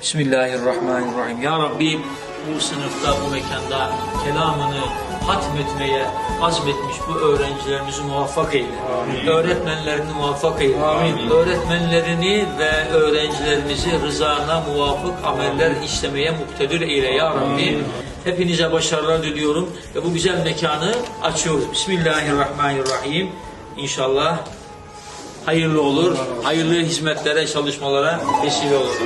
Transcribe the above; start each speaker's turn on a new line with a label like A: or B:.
A: Bismillahirrahmanirrahim. Ya Rabbi bu sınıfta, bu mekanda kelamını hatmetmeye azmetmiş bu öğrencilerimizi muvaffak eyle. Öğretmenlerini muvaffak eyle. Öğretmenlerini ve öğrencilerimizi rızana muvafık ameller işlemeye muktedir eyle ya Rabbi. Hepinize başarılar diliyorum ve bu güzel mekanı açıyoruz. Bismillahirrahmanirrahim. İnşallah hayırlı olur, hayırlı hizmetlere, çalışmalara vesile olur.